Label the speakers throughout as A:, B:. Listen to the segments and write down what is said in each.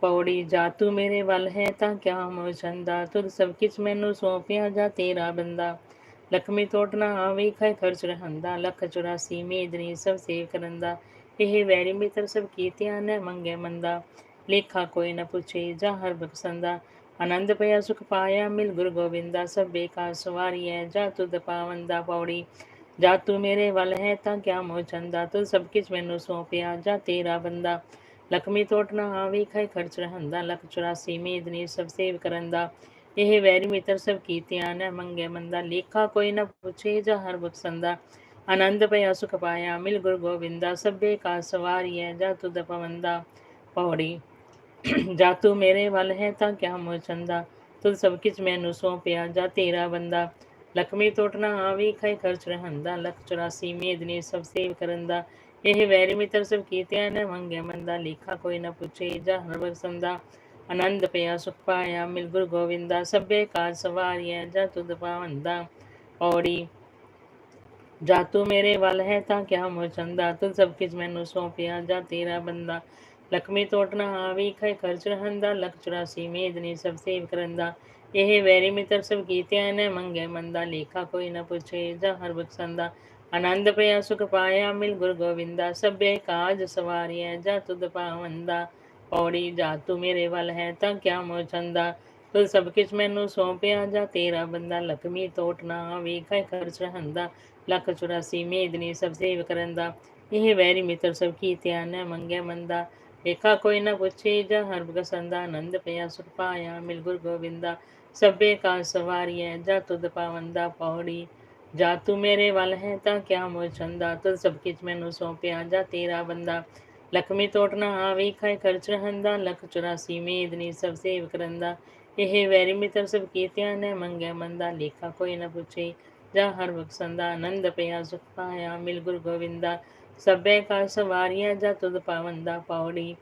A: ਪੌੜੀ, ਜਾ ਤੂੰ ਮੇਰੇ ਵੱਲ ਹੈ ਤਾਂ ਕਿਆ ਮੋਹ ਚੰਦਾ ਤੁਧ ਸਭ ਕਿਛ ਮੈਨੂੰ ਸੌਂਪਿਆ ਜਾ ਤੇਰਾ ਬੰਦਾ। ਲਖਮੀ ਤੋਟ ਨਾ ਆਵੇ ਖਾਇ ਖਰਚ ਰਹੰਦਾ। ਲਖ 84 ਮੇਦਨੀ ਸਭ ਸੇਵ ਕਰੰਦਾ। ਇਹ ਵੈਰੀ ਮਿੱਤਰ ਸਭ ਕੀਤਿਆਂ ਨੇ ਮੰਗੇ ਮੰਦਾ। ਲੇਖਾ ਕੋਈ ਨਾ ਪੁੱਛੇ, ਜਾ ਹਰ ਬਖਸੰਦਾ। ਆਨੰਦ ਪਿਆ, ਸੁਖ ਪਾਇਆ, ਮਿਲ ਗੁਰ ਗੋਬਿੰਦਾ। ਬੇਕਾਰ ਸਵਾਰੀ ਹੈ ਜਾ ਤੁਧ ਪਾਵੰਦਾ ਪੌੜੀ। ਜਾ ਤੂੰ ਮੇਰੇ ਵੱਲ ਹੈ ਤਾਂ ਕਿਆ ਮੋਹ ਚੰਦਾ ਤੂੰ ਸਭ ਕਿਛ ਮੈਨੂੰ ਸੌਂਪਿਆ, ਜਾ ਤੇਰਾ ਬੰਦਾ। ਲਖਮੀ ਤੋਟ ਨਾ ਆਵੇ ਖਾਇ ਖਰਚ ਰਹਿੰਦਾ, ਲਖ 84 ਮੇਦਨੀ ਸਭ ਸੇਵ ਕਰੰਦਾ। ਇਹ ਵੈਰੀ ਮਿੱਤਰ ਸਭ ਕੀਤਿਆਂ ਨੇ ਮੰਗੇ ਮੰਦਾ, ਲੇਖਾ ਕੋਈ ਨ ਪੁੱਛੇ ਜਾ ਹਰ ਬਖਸੰਦਾ ਆਨੰਦ ਪਿਆ ਸੁਖ ਪਾਇਆ, ਮਿਲ ਗੁਰ ਗੋਬਿੰਦਾ ਸਭੇ ਕਾ ਸਵਾਰੀਐ ਜਾ ਤੁਧ ਪਵੰਦਾ ਪੌੜੀ। ਜਾ ਤੂੰ ਮੇਰੇ ਵੱਲ ਹੈ ਤਾਂ ਕਿਆ ਮੋਹ ਤੂੰ ਤੁਧ ਸਭ ਕਿਛ ਮੈਨੂੰ ਸੌਂਪਿਆ, ਜਾ ਤੇਰਾ ਬੰਦਾ। ਲਖਮੀ ਤੋਟ ਨਾ ਆਵੀ ਖਾਇ ਖਰਚ ਰਹੰਦਾ, ਲਖ 84 ਮੇਦਨੀ ਸਭ ਸੇਵ ਕਰਨ ਦਾ ਇਹ ਵੈਰੀ ਮਿੱਤਰ ਸਭ ਕੀਤਿਆਂ ਨੇ ਮੰਗੇ ਮੰਦਾ ਲੇਖਾ ਕੋਈ ਨ ਪੁੱਛੇ, ਜਾ ਹਰ ਬਖਸੰਦਾ ਆਨੰਦ ਪਿਆ, ਸੁਖ ਪਾਇਆ, ਮਿਲ ਗੁਰ ਗੋਵਿੰਦਾ, ਸਭੇ ਕਾਜ ਸਵਾਰੀਐ, ਜਾ ਤੁਧ ਪਾਵੰਦਾ ਔੜੀ। ਜਾ ਤੂੰ ਮੇਰੇ ਵੱਲ ਹੈ ਤਾਂ ਕਿਆ ਮੋਹ ਤੂੰ ਸਭ ਕਿਛ ਮੈਨੂੰ ਸੌਂਪਿਆ, ਜਾ ਤੇਰਾ ਬੰਦਾ ਲਖਮੀ ਤੋਟ ਨਾ ਆਵੀ ਖਾਇ ਖਰਚ ਰਹੰਦਾ, ਲਖ 84 ਮੇਦਨੀ ਸਭ ਸੇਵ ਕਰੰਦਾ। ਇਹ ਵੈਰੀ ਮਿੱਤਰ ਸਭ ਕੀਤਿਆਂ ਨੇ ਮੰਗੇ ਮੰਦਾ ਲੇਖਾ ਕੋਈ ਨਾ ਪੁੱਛੇ, ਜਾ ਹਰ ਬਖਸੰਦਾ ਆਨੰਦ ਪਿਆ ਸੁਖ ਪਾਇਆ ਮਿਲ ਗੁਰ ਗੋਵਿੰਦਾ ਸਭੇ ਕਾਜ ਸਵਾਰੀਐ ਜਾ ਤੁਧ ਪਾਵੰਦਾ ਪੌੜੀ ਜਾ ਤੂੰ ਮੇਰੇ ਵੱਲ ਹੈ ਤਾਂ ਕਿਆ ਮੋਹ ਤੂੰ ਸਭ ਕਿਛ ਮੈਨੂੰ ਸੌਂਪਿਆ ਜਾ ਤੇਰਾ ਬੰਦਾ ਲਖਮੀ ਤੋਟ ਨਾ ਵੇਖੈ ਖਰਚ ਰਹੰਦਾ ਲਖ 84 ਮੇਦਨੀ ਸਭ ਸੇਵ ਕਰੰਦਾ ਇਹ ਵੈਰੀ ਮਿੱਤਰ ਸਭ ਕੀ ਧਿਆਨ ਹੈ ਮੰਗੇ ਮੰਦਾ ਵੇਖਾ ਕੋਈ ਨਾ ਪੁੱਛੇ ਜਾ ਹਰ ਬਗਸੰਦਾ ਆਨੰਦ ਪਿਆ ਸੁਖ ਪਾਇਆ ਮਿਲ ਗੁਰ ਗੋਵਿੰਦਾ ਸਭੇ ਕਾ ਸਵਾਰੀਐ ਜਾ ਤੁਧ ਪਾਵੰਦਾ ਪੌੜੀ ਜਾ ਤੂੰ ਮੇਰੇ ਵੱਲ ਹੈ ਤਾਂ ਕਿਆ ਮੋਹ ਚੰਦਾ ਤੁਧ ਸਭ ਕੁਝ ਮੈਨੂੰ ਸੌਂਪਿਆ ਜਾ ਤੇਰਾ ਬੰਦਾ ਲਖਮੀ ਤੋਟ ਨਾ ਆਵੇ ਖਾਇ ਖਰਚ ਰਹਿੰਦਾ ਲਖ 84 ਮੇਦਨੀ ਸਭ ਸੇਵ ਕਰੰਦਾ ਇਹ ਵੈਰੀ ਮਿੱਤਰ ਸਭ ਕੀਤਿਆਂ ਨੇ ਮੰਗੇ ਮੰਦਾ ਲੇਖਾ ਕੋਈ ਨਾ ਪੁੱਛੇ ਜਾ ਹਰ ਬਖਸੰਦਾ ਆਨੰਦ ਪਿਆ ਸੁਖ ਪਾਇਆ ਮਿਲ ਗੁਰ ਗੋਵਿੰਦਾ ਸਭੇ ਕਾ ਸਵਾਰੀਆਂ ਜਾ ਤੁਧ ਪਾਵੰਦਾ ਪਾਉੜੀ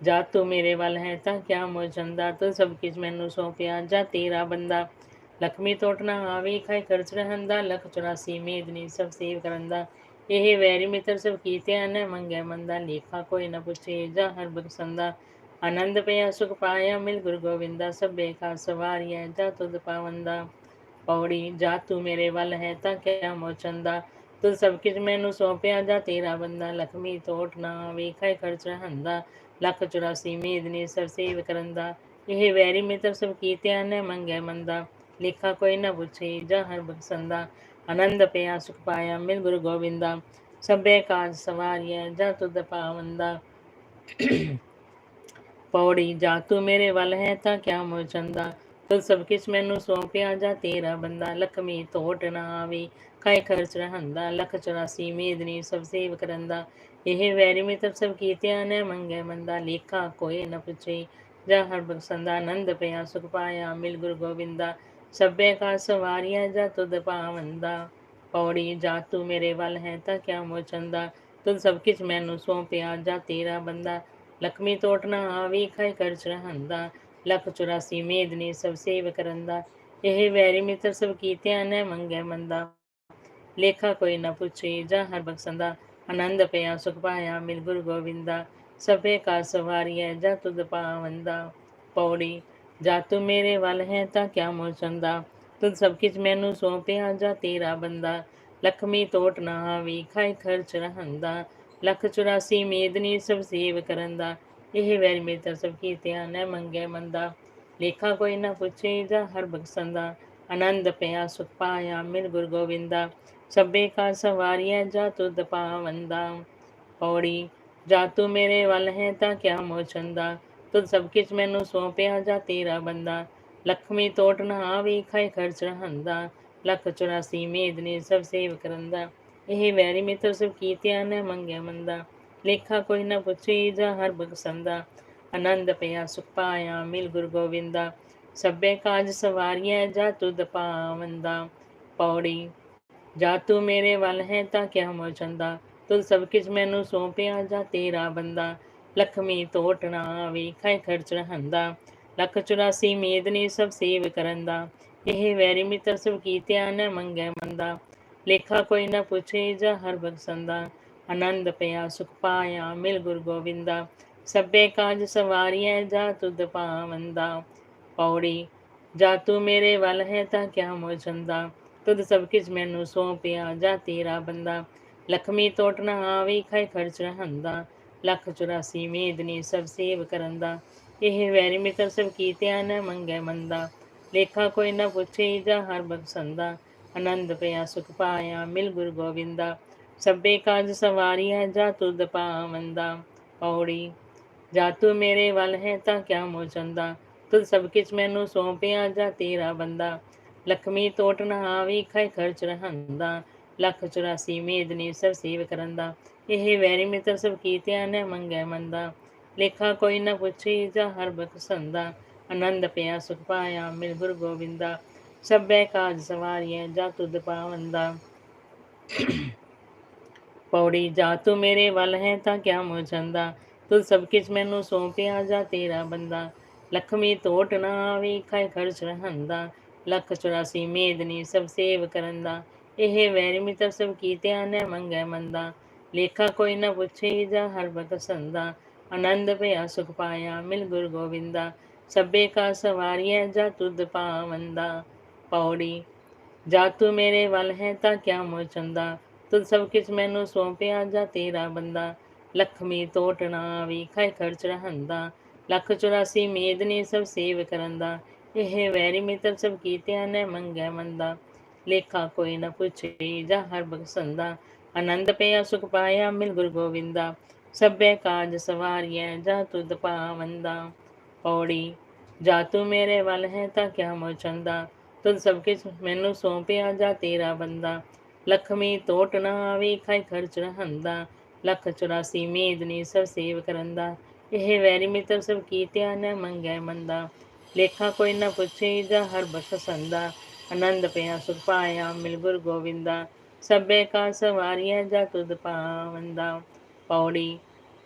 A: ਜਾ ਤੂੰ ਮੇਰੇ ਵੱਲ ਹੈ ਤਾਂ ਕਿਆ ਮੋਹ ਚੰਦਾ ਤੂੰ ਸਭ ਕਿਛ ਮੈਨੂੰ ਸੌਂਪਿਆ ਜਾ ਤੇਰਾ ਬੰਦਾ ਲਖਮੀ ਤੋਟ ਨਾ ਆਵੇ ਖਾਇ ਖਰਚ ਰਹੰਦਾ, ਲਖ 84 ਮੇਦਨੀ ਸਭ ਸੇਵ ਕਰਨ ਦਾ ਇਹ ਵੈਰੀ ਮਿੱਤਰ ਸਭ ਕੀਤਿਆਂ ਨੇ ਮੰਗੇ ਮੰਦਾ, ਲੇਖਾ ਕੋਈ ਨਾ ਪੁੱਛੇ, ਜਾ ਹਰ ਬਖਸੰਦਾ ਆਨੰਦ ਪਿਆ, ਸੁਖ ਪਾਇਆ, ਮਿਲ ਗੁਰ ਗੋਵਿੰਦਾ, ਸਭੇ ਕਾ ਸਵਾਰੀਐ, ਜਾ ਤੁਧ ਪਾਵੰਦਾ। ਪੌੜੀ, ਜਾ ਤੂੰ ਮੇਰੇ ਵੱਲ ਹੈ, ਤਾਂ ਕਿਆ ਮੋਹ ਚੰਦਾ ਤੂੰ ਸਭ ਕਿਛ ਮੈਨੂੰ ਸੌਂਪਿਆ, ਜਾ ਤੇਰਾ ਬੰਦਾ, ਲਖਮੀ ਤੋਟ ਨਾ ਵੇਖੈ ਖਰਚ ਰਹੰਦਾ। ਲਖ 84 ਮੇਦਨੀ ਸਰ ਸੇਵ ਕਰਨ ਦਾ ਇਹ ਵੈਰੀ ਮਿੱਤਰ ਸਭ ਕੀਤਿਆਂ ਨੇ ਮੰਗੇ ਮੰਦਾ। ਲੇਖਾ ਕੋਈ ਨਾ ਪੁੱਛੇ, ਜਾ ਹਰ ਬਖਸੰਦਾ, ਆਨੰਦ ਪਿਆ, ਸੁਖ ਪਾਇਆ, ਮਿਲ ਗੁਰੂ ਗੋਬਿੰਦਾ, ਸਭੇ ਕਾਜ ਸਵਾਰੀਐ, ਜਾ ਤੁਧ ਪਾਵੰਦਾ। ਪੌੜੀ, ਜਾ ਤੂੰ ਮੇਰੇ ਵੱਲ ਹੈ, ਤਾਂ ਕਿਆ ਮੋਹ ਤੂੰ ਸਭ ਕਿਛ ਮੈਨੂੰ ਸੌਂਪਿਆ, ਜਾ ਤੇਰਾ ਬੰਦਾ? ਲਖਮੀ ਤੋਟ ਨਾ ਆਵੇ, ਕਾਇ ਖਰਚ ਰਹੰਦਾ? ਲਖ 84 ਮੇਦਨੀ ਸਭ ਸੇਵ ਕਰੰਦਾ। ਇਹ ਵੈਰੀ ਮਿੱਤਰ ਸਭ ਕੀਤਿਆਂ, ਨੇ ਮੰਗੇ ਮੰਦਾ, ਲੇਖਾ ਕੋਈ ਨ ਪੁੱਛੇ, ਜਾ ਹਰ ਬਖਸੰਦਾ, ਆਨੰਦ ਪਿਆ, ਸੁਖ ਪਾਇਆ, ਮਿਲ ਗੁਰੂ ਗੋਬਿੰਦਾ। ਸਭੇ ਕਾ ਸਵਾਰੀਆਂ ਜਾ ਤੁਧ ਪਾਵੰਦਾ ਪੌੜੀ, ਜਾ ਤੂੰ ਮੇਰੇ ਵੱਲ ਹੈ ਤਾਂ ਕਿਆ ਮੋਹ ਚੰਦਾ ਤੁਧ ਸਭ ਕਿਛ ਮੈਨੂੰ ਸੌਂਪਿਆ, ਜਾ ਤੇਰਾ ਬੰਦਾ? ਲਖਮੀ ਤੋਟ ਨਾ ਆਵੀ, ਖਾਇ ਖਰਚ ਰਹੰਦਾ। ਲਖ 84 ਮੇਦਨੀ ਸਭ ਸੇਵ ਕਰੰਦਾ ਇਹ ਵੈਰੀ ਮਿੱਤਰ ਸਭ ਕੀਤਿਆਂ ਨੇ ਮੰਗੇ ਮੰਦਾ। ਲੇਖਾ ਕੋਈ ਨਾ ਪੁੱਛੇ, ਜਾਂ ਹਰ ਬਖਸੰਦਾ ਆਨੰਦ ਪਿਆ, ਸੁਖ ਪਾਇਆ, ਮਿਲ ਗੁਰੂ ਗੋਬਿੰਦਾ ਸਭੇ ਕਾ ਸਵਾਰੀਐ, ਜਾ ਤੁਧ ਪਾਵੰਦਾ ਪੌੜੀ ਜਾ ਤੂੰ ਮੇਰੇ ਵੱਲ ਹੈ ਤਾਂ ਕਿਆ ਮੋਹ ਚੰਦਾ ਤੁਧ ਸਭ ਕੁਝ ਮੈਨੂੰ ਸੌਂਪਿਆ ਜਾ ਤੇਰਾ ਬੰਦਾ? ਲਖਮੀ ਤੋਟ ਨਾ ਆਵੀ ਖਾਇ ਖਰਚ ਰਹੰਦਾ। ਲੱਖ 84 ਮੇਦਨੀ ਸਭ ਸੇਵ ਕਰਨ ਦਾ ਇਹ ਵੈਰੀ ਮਿੱਤਰ ਸਭ ਕੀਤਿਆਂ ਨੇ ਮੰਗੇ ਮੰਦਾ। ਲੇਖਾ ਕੋਈ ਨਾ ਪੁੱਛੇ ਜਾ ਹਰ ਬਖਸੰਦਾ। ਆਨੰਦ ਪਿਆ, ਸੁਖ ਪਾਇਆ, ਮਿਲ ਗੁਰ ਗੋਵਿੰਦਾ। ਸਭੇ ਕਾ ਸਵਾਰੀਆਂ ਜਾ ਤੁਧ ਪਾਵੰਦਾ। ਪੌੜੀ, ਜਾ ਤੂੰ ਮੇਰੇ ਵੱਲ ਹੈ ਤਾਂ ਕਿਆ ਮੋਹ ਤੁਧ ਸਭ ਕਿਛ ਮੈਨੂੰ ਸੌਂਪਿਆ ਜਾ ਤੇਰਾ ਬੰਦਾ। ਲਖਮੀ ਤੋਟ ਨਾ ਆਵੇ ਖਾਇ ਖਰਚ ਰਹੰਦਾ ਲਖ 84 ਮੇਦਨੀ ਸਭ ਸੇਵ ਕਰੰਦਾ ਇਹ ਵੈਰੀ ਮਿੱਤਰ ਸਭ ਕੀਤਿਆਂ ਨੇ ਮੰਗਿਆ ਮੰਦਾ। ਲੇਖਾ ਕੋਈ ਨਾ ਪੁੱਛੇ ਜਾ ਹਰ ਬਖਸੰਦਾ। ਆਨੰਦ ਪਿਆ, ਸੁਖ ਪਾਇਆ, ਮਿਲ ਗੁਰ ਗੋਵਿੰਦਾ। ਸਭੇ ਕਾਜ ਸਵਾਰੀਆਂ ਜਾ ਤੁਧ ਪਾਵੰਦਾ। ਪੌੜੀ, ਜਾ ਤੂੰ ਮੇਰੇ ਵੱਲ ਹੈ ਤਾਂ ਕਿਆ ਮੋਹ ਚੰਦਾ ਤੁਧ ਸਭ ਕਿਛ ਮੈਨੂੰ ਸੌਂਪਿਆ ਜਾ ਤੇਰਾ ਬੰਦਾ। ਲਖਮੀ ਤੋਟ ਨਾ ਆਵੇ ਖਾਇ ਖਰਚ ਰਹੰਦਾ ਲਖ 84 ਮੇਦਨੀ ਸਭ ਸੇਵ ਕਰਨ ਦਾ ਇਹ ਵੈਰੀ ਮਿੱਤਰ ਸਭ ਕੀਤਿਆ ਨੇ ਮੰਗੇ ਮੰਦਾ। ਲੇਖਾ ਕੋਈ ਨਾ ਪੁੱਛੇ ਜਾ ਹਰ ਬਖਸੰਦਾ। ਆਨੰਦ ਪਿਆ, ਸੁਖ ਪਾਇਆ, ਮਿਲ ਗੁਰ ਗੋਵਿੰਦਾ। ਸਭੇ ਕਾਜ ਸਵਾਰੀਐ, ਜਾ ਤੁਧ ਪਾਵੰਦਾ ਪੌੜੀ, ਜਾ ਤੂੰ ਮੇਰੇ ਵੱਲ ਹੈ ਤਾਂ ਕਿਆ ਮੋਹ ਚੰਦਾ ਤੁਧ ਸਭ ਕਿਛ ਮੈਨੂੰ ਸੌਂਪਿਆ, ਜਾ ਤੇਰਾ ਬੰਦਾ। ਲਖਮੀ ਟੋਟ ਨਾ ਆਵੀ ਖਾਈ ਖਰਚ ਰਹੰਦਾ ਲੱਖ 84 ਮੇਦਨੀ ਸਭ ਸੇਵ ਕਰਨ ਦਾ। ਇਹ ਵੈਰੀ ਮਿੱਤਰ ਸਭ ਕੀਤਿਆ ਨ ਮੰਗੈ ਮੰਦਾ। ਲੇਖਾ ਕੋਈ ਨ ਪੁੱਛੇ ਜਾ ਹਰ ਬਖਸੰਦਾ। ਆਨੰਦ ਪਿਆ, ਸੁਖ ਪਾਇਆ, ਮਿਲ ਗੁਰ ਗੋਵਿੰਦਾ। ਸਭੇ ਕਾਜ ਸਵਾਰੀਐ, ਜਾ ਤੁਧ ਪਾਵੰਦਾ। ਪੌੜੀ, ਜਾ ਤੂੰ ਮੇਰੇ ਵੱਲ ਹੈ, ਤਾਂ ਕਿਆ ਮੋਹ ਚੰਦਾ? ਤੁਧ ਸਭ ਕਿਛ ਮੈਨੂੰ ਸੌਂਪਿਆ, ਜਾ ਤੇਰਾ ਬੰਦਾ। ਲਖਮੀ ਤੋਟ ਨਾ ਆਵੀ ਖਾਈ ਖਰਚ ਰਹੰਦਾ। ਲੱਖ 84 ਮੇਦਨੀ ਸਭ ਸੇਵ ਕਰਨ ਦਾ। ਇਹ ਵੈਰੀ ਮਿੱਤਰ ਸਭ ਕੀਤਿਆ ਨੇ ਮੰਗੈ ਮੰਦਾ। ਲੇਖਾ ਕੋਈ ਨਾ ਪੁੱਛੀ ਜਾ ਹਰ ਬਖਸੰਦਾ ਆਨੰਦ ਪਿਆ, ਸੁਖ ਪਾਇਆ, ਮਿਲ ਗੁਰ ਗੋਬਿੰਦਾ ਸਭੇ ਕਾਜ ਸਵਾਰੀਐ, ਜਾ ਤੁਧ ਪਾਵੰਦਾ। ਪੌੜੀ, ਜਾ ਤੂੰ ਮੇਰੇ ਵੱਲ ਹੈ ਤਾਂ ਕਿਆ ਮੋਹ ਚੰਦਾ ਤੁਧ ਸਭ ਕਿਛ ਮੈਨੂੰ ਸੌਂਪਿਆ, ਜਾ ਤੇਰਾ ਬੰਦਾ। ਲਖਮੀ ਟੋਟ ਨਾ ਆਵੇ ਖਾਈ ਖਰਚ ਰਹੰਦਾ। ਲੱਖ 84 ਮੇਦਨੀ ਸਭ ਸੇਵ ਕਰਨ ਦਾ ਇਹ ਵੈਰੀ ਮਿੱਤਰ ਸਭ ਕੀਤਿਆ ਨੇ ਮੰਗੈ ਮੰਦਾ। ਲੇਖਾ ਕੋਈ ਨਾ ਪੁੱਛੇ ਜਾ ਹਰ ਬਖਸੰਦਾ ਆਨੰਦ ਭਇਆ ਸੁਖ ਪਾਇਆ, ਮਿਲ ਗੁਰ ਗੋਬਿੰਦਾ। ਸਭੇ ਕਾ ਸਵਾਰੀਐ, ਜਾ ਤੁਧ ਪਾਵੰਦਾ। ਪੌੜੀ, ਜਾ ਤੂੰ ਮੇਰੇ ਵੱਲ ਹੈ, ਤਾਂ ਕਿਆ ਮੋਹ ਚੰਦਾ? ਤੁਧ ਸਭ ਕਿਛ ਮੈਨੂੰ ਸੌਂਪਿਆ, ਜਾ ਤੇਰਾ ਬੰਦਾ। ਲਖਮੀ ਟੋਟ ਨਾ ਆਵੀ ਖਰਚ ਰਹੰਦਾ। ਲੱਖ 84 ਮੇਦਨੀ ਸਭ ਸੇਵ ਕਰਨ ਦਾ ਇਹ ਵੈਰੀ ਮਿੱਤਰ ਸਭ ਕੀਤਿਆ ਨੇ ਮੰਗੈ ਮੰਦਾ। ਲੇਖਾ ਕੋਈ ਨਾ ਪੁੱਛੇ, ਜਾ ਹਰ ਬਖਸੰਦਾ ਆਨੰਦ ਪਿਆ, ਸੁਖ ਪਾਇਆ, ਮਿਲ ਗੁਰ ਗੋਵਿੰਦਾ। ਸਭੇ ਕਾਜ ਸਵਾਰੀਐ, ਜਾ ਤੁਧ ਪਾਵੰਦਾ। ਪੌੜੀ, ਜਾ ਤੂੰ ਮੇਰੇ ਵੱਲ ਹੈ, ਤਾਂ ਕਿਆ ਮੋਹ ਚੰਦਾ ਤੁਧ ਸਭ ਕਿਛ ਮੈਨੂੰ ਸੌਂਪਿਆ, ਜਾ ਤੇਰਾ ਬੰਦਾ। ਲਖਮੀ ਟੋਟ ਨਾ ਆਵੇ, ਖਾਈ ਖਰਚ ਰਹੰਦਾ। ਲੱਖ 84 ਮੇਦਨੀ ਸਭ ਸੇਵ ਕਰਨ ਦਾ ਇਹ ਵੈਰੀ ਮਿੱਤਰ ਸਭ ਕੀਤਿਆ, ਨ ਮੰਗੈ ਮੰਦਾ। ਲੇਖਾ ਕੋਈ ਨਾ ਪੁੱਛੇ, ਜਾ ਹਰ ਬਖਸੰਦਾ ਆਨੰਦ ਪਿਆ, ਸੁਖ ਪਾਇਆ, ਮਿਲ ਗੁਰ ਗੋਵਿੰਦਾ। ਸਭੇ ਕਾ ਸਵਾਰੀਐ ਜਾ ਤੁਧ ਪਾਵੰਦਾ ਪੌੜੀ,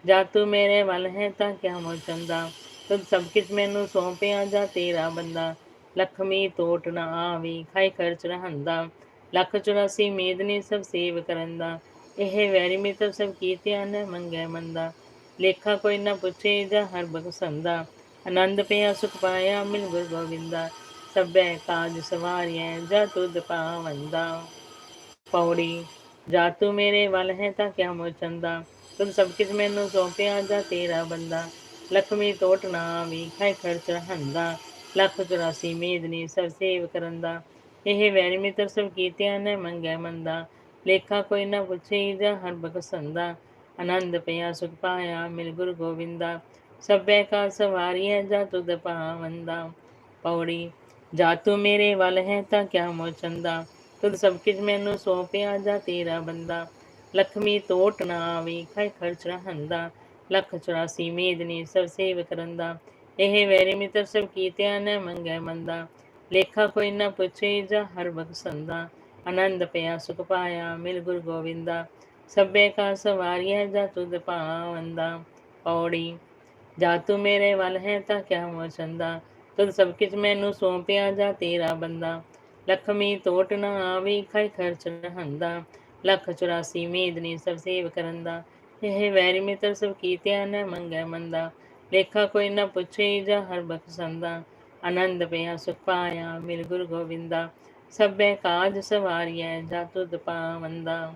A: ਜਾ ਤੂੰ ਮੇਰੇ ਵੱਲ ਹੈ ਤਾਂ ਕਿਆ ਮੋਹ ਚੰਦਾ ਤੁਧ ਸਭ ਕਿਛ ਮੈਨੂੰ ਸੌਂਪਿਆ ਜਾ ਤੇਰਾ ਬੰਦਾ। ਲਖਮੀ ਟੋਟ ਨਾ ਆਵੀ, ਖਾਈ ਖਰਚ ਰਹੰਦਾ। ਲੱਖ 84 ਮੇਦਨੀ ਸਭ ਸੇਵ ਕਰਨ ਦਾ ਇਹ ਵੈਰੀ ਮਿੱਤਰ ਸਭ ਕੀਤਿਆ ਨ ਮੰਗੈ ਮੰਦਾ। ਲੇਖਾ ਕੋਈ ਨਾ ਪੁੱਛੇ ਜਾ ਹਰ ਬਖਸੰਦਾ। ਆਨੰਦ ਪਿਆ, ਸੁਖ ਪਾਇਆ, ਮਿਲ ਗੁਰ ਗੋਵਿੰਦਾ। ਸਭੈ ਕਾਜ ਸਵਾਰੀਐ, ਜਾ ਤੁਧ ਪਾਵੰਦਾ ਪੌੜੀ। ਜਾ ਤੂੰ ਮੇਰੇ ਵੱਲ ਹੈ ਤਾਂ ਕਿਆ ਮੋਹ ਚੰਦਾ ਸਭ ਕਿਛ ਮੈਨੂੰ ਸੌਂਪਿਆ ਜਾ ਤੇਰਾ ਬੰਦਾ? ਲਖਮੀ ਟੋਟ ਨਾ ਆਵੀ ਖਰਚ ਰਹੰਦਾ। ਲੱਖ 84 ਮੇਦਨੀ ਸਭ ਸੇਵ ਕਰਨ ਦਾ ਇਹ ਵੈਰੀ ਮਿੱਤਰ ਸਭ ਕੀਤਿਆਂ ਨੇ ਮੰਗੈ ਮੰਦਾ। ਲੇਖਾ ਕੋਈ ਨਾ ਪੁੱਛੇ ਜਾਂ ਹਰ ਬਖਸੰਦਾ। ਆਨੰਦ ਪਿਆ, ਸੁਖ ਪਾਇਆ, ਮਿਲ ਗੁਰ ਗੋਬਿੰਦਾ ਸਭੇ ਕਾ ਸਵਾਰੀਐ ਜਾ ਤੁਧ ਪਾਵੰਦਾ ਪੌੜੀ। ਜਾ ਤੂੰ ਮੇਰੇ ਵੱਲ ਹੈ ਤਾਂ ਕਿਆ ਮੋਹ ਤੁਧ ਸਭ ਕਿਛ ਮੈਨੂੰ ਸੌਂਪਿਆ ਜਾ ਤੇਰਾ ਬੰਦਾ। ਲਖਮੀ ਤੋਟ ਨਾ ਆਵੇ ਖਾਈ ਖਰਚ ਰਹੰਦਾ। ਲੱਖ 84 ਮੇਦਨੀ ਸਭ ਸੇਵ ਕਰਨ ਦਾ ਇਹ ਵੈਰੀ ਮਿੱਤਰ ਸਭ ਕੀਤਿਆ ਨ ਮੰਗੈ ਮੰਦਾ। ਲੇਖਾ ਕੋਈ ਨਾ ਪੁੱਛੇ ਜਾ ਹਰ ਬਖਸੰਦਾ ਆਨੰਦ ਪਿਆ, ਸੁਖ ਪਾਇਆ, ਮਿਲ ਗੁਰ ਗੋਵਿੰਦਾ। ਸਭੇ ਕਾ ਸਵਾਰੀਐ ਜਾ ਤੁਧ ਪਾਵੰਦਾ ਪੌੜੀ ਜਾ ਤੂੰ ਮੇਰੇ ਵੱਲ ਹੈ ਤਾਂ ਕਿਆ ਮੋਹ ਚੰਦਾ। ਤੁਧ ਸਭ ਕਿਛ ਮੈਨੂੰ ਸੌਂਪਿਆ ਜਾ ਤੇਰਾ ਬੰਦਾ। ਲਖਮੀ ਟੋਟ ਨਾ ਆਵੀ ਖਾਈ ਖਰਚ ਰਹੰਦਾ ਲੱਖ 84 ਮੇਦਨੀ ਸਭ ਸੇਵ ਕਰਨ ਦਾ ਇਹ ਵੈਰੀ ਮਿੱਤਰ ਸਭ ਕੀਤਿਆ ਨ ਮੰਗੈ ਮੰਦਾ। ਲੇਖਾ ਕੋਈ ਨਾ ਪੁੱਛੇ ਜਾ ਹਰ ਬਖਸੰਦਾ। ਆਨੰਦ ਪਿਆ ਸੁਖ ਪਾਇਆ ਮਿਲ ਗੁਰ ਗੋਵਿੰਦਾ। ਸਭੇ ਕਾਜ ਸਵਾਰੀਐ ਜਾ ਤੁਧ ਪਾਵੰਦਾ।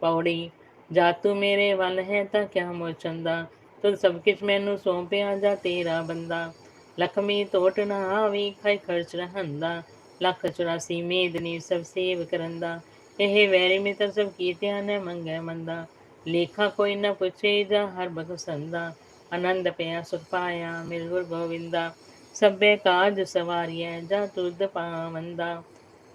A: ਪੌੜੀ, ਜਾ ਤੂੰ ਮੇਰੇ ਵੱਲ ਹੈ ਤਾਂ ਕਿਆ ਮੋਹ ਚੰਦਾ ਤੁਧ ਸਭ ਕਿਛ ਮੈਨੂੰ ਸੌਂਪਿਆ ਜਾ ਤੇਰਾ ਬੰਦਾ। ਲਖਮੀ ਤੋਟ ਨਾ ਆਵੀ ਖਾਈ ਖਰਚ ਰਹੰਦਾ ਲੱਖ 84 ਮੇਦਨੀ ਸਭ ਸੇਵ ਕਰਨ ਦਾ ਇਹ ਵੈਰੀ ਮਿੱਤਰ ਸਭ ਕੀਤਿਆ ਨੇ ਮੰਗੈ ਮੰਦਾ। ਲੇਖਾ ਕੋਈ ਨਾ ਪੁੱਛੇ ਜਾ ਹਰ ਬਖਸੰਦਾ ਆਨੰਦ ਪਿਆ ਸੁਖ ਪਾਇਆ ਮਿਲ ਗੁਰ ਗੋਵਿੰਦਾ। ਸਭੇ ਕਾਜ ਸਵਾਰੀਐ ਜਾ ਤੁਧ ਪਾਵੰਦਾ।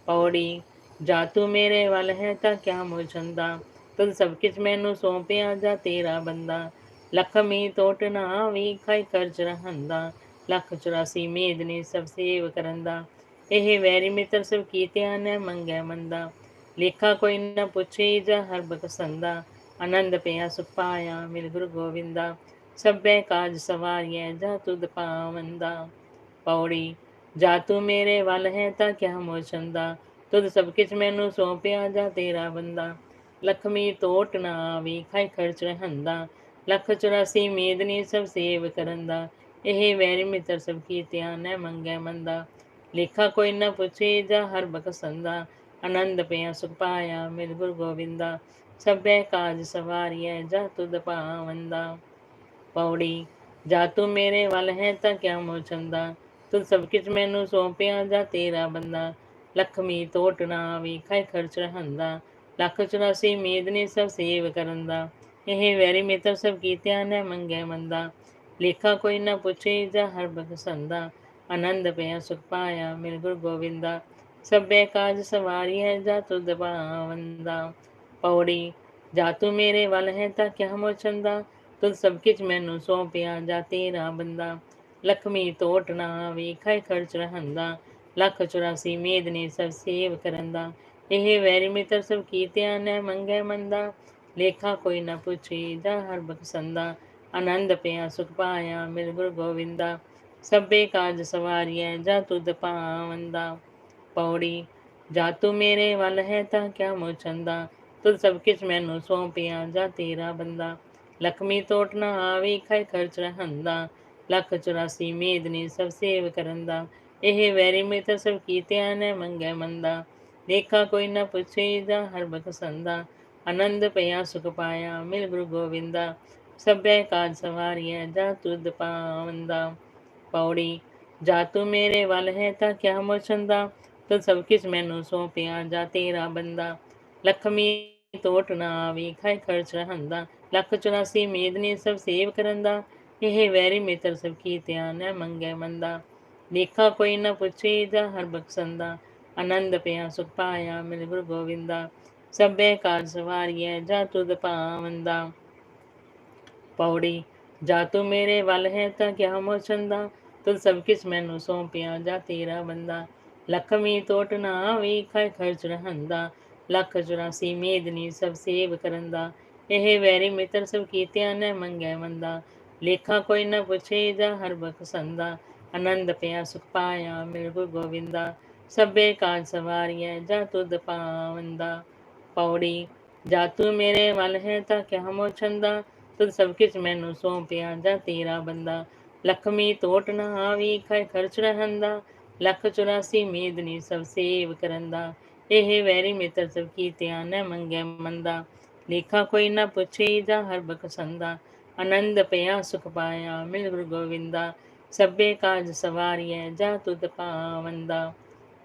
A: ਪੌੜੀ, ਜਾ ਤੂੰ ਮੇਰੇ ਵੱਲ ਹੈ ਤਾਂ ਕਿਆ ਮੋਹ ਚੰਦਾ ਤੁਧ ਸਭ ਕਿਛ ਮੈਨੂੰ ਸੌਂਪਿਆ ਜਾ ਤੇਰਾ ਬੰਦਾ। ਲਖਮੀ ਟੋਟ ਨਾ ਆਵੀ, ਖਾਈ ਖਰਚ ਰਹੰਦਾ। ਲੱਖ 84 ਮੇਦਨੀ ਸਭ ਸੇਵ ਕਰਨ ਦਾ ਇਹ ਵੈਰੀ ਮਿੱਤਰ ਸਭ ਕੀਤਿਆ ਨ ਮੰਗੈ ਮੰਦਾ। ਲੇਖਾ ਕੋਈ ਨਾ ਪੁੱਛੇ ਜਾ ਹਰ ਬਖਸੰਦਾ। ਆਨੰਦ ਪਿਆ ਸੁਖ ਪਾਇਆ ਮਿਲ ਗੁਰ ਗੋਵਿੰਦਾ। ਸਭੇ ਕਾਜ ਸਵਾਰੀਐ ਜਾ ਤੁਧ ਪਾਵੰਦਾ। ਪੌੜੀ, ਜਾ ਤੂੰ ਮੇਰੇ ਵੱਲ ਹੈ ਤਾਂ ਕਿਆ ਮੋਹ ਚੰਦਾ ਤੁਧ ਸਭ ਕਿਛ ਮੈਨੂੰ ਸੌਂਪਿਆ ਜਾ ਤੇਰਾ ਬੰਦਾ। ਲਖਮੀ ਤੋਟ ਨਾ ਆਵੀ ਖਾਈ ਖਰਚ ਰਹਿੰਦਾ। ਲੱਖ 84 ਮੇਦਨੀ ਸਭ ਸੇਵ ਕਰਨ ਦਾ ਇਹ ਵੈਰੀ ਮਿੱਤਰ ਸਭ ਕੀਤਿਆ ਨੈ ਮੰਗੈ ਮੰਦਾ। ਲੇਖਾ ਕੋਈ ਨਾ ਪੁੱਛੇ, ਜਾ ਹਰ ਬਖਸੰਦਾ ਆਨੰਦ ਪਿਆ, ਸੁਖ ਪਾਇਆ, ਮਿਲ ਗੁਰ ਗੋਬਿੰਦਾ ਸਭੇ ਕਾਜ ਸਵਾਰੀਐ, ਜਾ ਤੁਧ ਭਾਵੰਦਾ। ਪੌੜੀ, ਜਾ ਤੂੰ ਮੇਰੇ ਵੱਲ ਹੈ, ਤਾਂ ਕਿਆ ਮੋਚੰਦਾ ਤੂੰ ਸਭ ਕਿਛ ਮੈਨੂੰ ਸੌਂਪਿਆ, ਜਾ ਤੇਰਾ ਬੰਦਾ? ਲਖਮੀ ਤੋਟਣਾ ਵੀ ਖਾਇ ਖਰਚ ਰਹੰਦਾ। ਲੱਖ 84 ਮੇਦਨੀ ਸਭ ਸੇਵ ਕਰਨ ਦਾ ਇਹ ਵੈਰੀ ਮਿੱਤਰ ਸਭ ਕੀਤਿਆਂ ਨੇ ਮੰਗੇ ਮੰਦਾ। ਲੇਖਾ ਕੋਈ ਨਾ ਪੁੱਛੇ, ਜਾ ਹਰ ਬਖਸੰਦਾ ਆਨੰਦ ਪਿਆ, ਸੁਖ ਪਾਇਆ, ਮਿਲ ਗੁਰ ਗੋਬਿੰਦਾ ਸਭੇ ਕਾਜ ਸਵਾਰੀ ਹੈ ਜਾ ਤੁਧ ਭਾਵੰਦਾ। ਪੌੜੀ, ਜਾ ਤੂੰ ਮੇਰੇ ਵੱਲ ਹੈ, ਤਾਂ ਕਿਆ ਮੋਚੰਦਾ? ਤੂੰ ਸਭ ਕਿਛ ਮੈਨੂੰ ਸੌਂਪਿਆ, ਜਾ ਤੇਰਾ ਬੰਦਾ। ਲਖਮੀ ਤੋਟ ਨਾ ਵੀ ਖਾਇ ਖਰਚ ਰਹੰਦਾ। ਲੱਖ 84 ਮੇਦਨੀ ਸਭ ਸੇਵ ਕਰਨ ਦਾ ਇਹ ਵੈਰੀ ਮਿੱਤਰ ਸਭ ਕੀਤਿਆ ਨੇ ਮੰਗੇ ਮੰਦਾ। ਲੇਖਾ ਕੋਈ ਨਾ ਪੁੱਛੀ, ਜਾ ਹਰ ਬਖਸੰਦਾ। ਆਨੰਦ ਪਿਆ, ਸੁਖ ਪਾਇਆ, ਮਿਲ ਗੁਰ ਗੋਵਿੰਦਾ। ਸਭੇ ਕਾਜ ਸਵਾਰੀਐ, ਜਾ ਤੁਧ ਪਾਵੰਦਾ ਪੌੜੀ, ਜਾ ਤੂੰ ਮੇਰੇ ਵੱਲ ਹੈ ਤਾਂ ਕਿਆ ਮੋਚੰਦਾ ਤੁਧ ਸਭ ਕਿਛ ਮੈਨੂੰ ਸੌਂਪਿਆ, ਜਾ ਤੇਰਾ ਬੰਦਾ। ਲਖਮੀ ਤੋਟ ਨਾ ਆਵੇ ਖਾਇ ਖਰਚ ਰਹੰਦਾ। ਲੱਖ 84 ਮੇਦਨੀ ਸਭ ਸੇਵ ਕਰਨ ਦਾ ਇਹ ਵੈਰੀ ਮਿੱਤਰ ਸਭ ਕੀਤਿਆ ਨੇ ਮੰਗੇ ਮੰਦਾ। ਦੇਖਾ ਕੋਈ ਨਾ ਪੁੱਛੇ, ਜਾ ਹਰ ਬਖਸੰਦਾ। ਆਨੰਦ ਪਿਆ, ਸੁਖ ਪਾਇਆ, ਮਿਲ ਗੁਰੂ ਗੋਵਿੰਦਾ। ਸਭੇ ਕਾਜ ਸਵਾਰੀਐ, ਜਾ ਤੁਧ ਪਾਵੰਦਾ ਪੌੜੀ। ਜਾ ਤੂੰ ਮੇਰੇ ਵੱਲ ਹੈ ਤਾਂ ਕਿਆ ਮੋਚੰਦਾ ਤੂੰ ਸਭ ਕਿਛ ਮੈਨੂੰ ਸੌਂਪਿਆ, ਜਾ ਤੇਰਾ ਬੰਦਾ। ਲਖਮੀ ਤੋਟ ਨਾ ਆਵੀ ਖਾਇ ਖਰਚ ਰਹੰਦਾ। ਲੱਖ 84 ਮੇਦਨੀ ਸਭ ਸੇਵ ਕਰਨ ਦਾ ਇਹ ਵੈਰੀ ਮਿੱਤਰ ਸਭ ਕੀਤਿਆ ਨ ਮੰਗੇ ਮੰਦਾ। ਲੇਖਾ ਕੋਈ ਨਾ ਪੁੱਛੇ, ਜਾ ਹਰ ਬਖਸੰਦਾ। ਆਨੰਦ ਪਿਆ, ਸੁਖ ਪਾਇਆ, ਮਿਲ ਗੁਰ ਗੋਵਿੰਦਾ। ਸਭੇ ਕਾਜ ਸਵਾਰੀਐ, ਜਾ ਤੁਧ ਪਾਵੰਦਾ ਪੌੜੀ। ਜਾ ਤੂੰ ਮੇਰੇ ਵੱਲ ਹੈ ਤਾਂ ਕਿਆ ਮੋਚੰਦਾ ਤੁਧ ਸਭ ਕਿਛ ਮੈਨੂੰ ਸੌਂਪਿਆ, ਜਾ ਤੇਰਾ ਬੰਦਾ। ਲਖਮੀ ਤੋਟ ਨਾ ਵੀ ਖਰਚ ਰਹੰਦਾ ਲੱਖ 84 ਮੇਦਨੀ ਸਭ ਸੇਵ ਕਰਨ ਦਾ ਇਹ ਵੈਰੀ ਮਿੱਤਰ ਸਭ ਕੀਤਿਆ ਨੇ ਮੰਗੈ ਮੰਦਾ। ਲੇਖਾ ਕੋਈ ਨਾ ਪੁੱਛੇ, ਜਾ ਹਰ ਬਖਸੰਦਾ ਆਨੰਦ ਪਿਆ, ਸੁਖ ਪਾਇਆ, ਮਿਲ ਗੁਰ ਗੋਵਿੰਦਾ। ਸਭੇ ਕਾਜ ਸਵਾਰੀਐ, ਜਾ ਤੁਧ ਪਾਵੰਦਾ। ਪੌੜੀ, ਜਾ ਤੂੰ ਮੇਰੇ ਵੱਲ ਹੈ, ਤਾਂ ਕਿਆ ਮੋਚੰਦਾ ਤੁਧ ਸਭ ਕਿਛ ਮੈਨੂੰ ਸੌਂਪਿਆ, ਜਾ ਤੇਰਾ ਬੰਦਾ। ਲਖਮੀ ਤੋਟ ਨਾ ਆਵੀ ਖਾਇ ਖਰਚ ਲੱਖ 84 ਮੇਦਨੀ ਸਭ ਸੇਵ ਕਰਨ ਦਾ ਇਹ ਵੈਰੀ ਮਿੱਤਰ ਸਭ ਕੀਤਿਆ ਨ ਮੰਗੇ ਮੰਦਾ। ਲੇਖਾ ਕੋਈ ਨਾ ਪੁੱਛੇ ਜਾ ਹਰ ਬਖਸੰਦਾ। ਆਨੰਦ ਪਿਆ, ਸੁਖ ਪਾਇਆ, ਮਿਲ ਗੁਰੂ ਗੋਵਿੰਦਾ। ਸਭੇ ਕਾਜ ਸਵਾਰੀਐ, ਜਾ ਤੁਧ ਪਾਵੰਦਾ।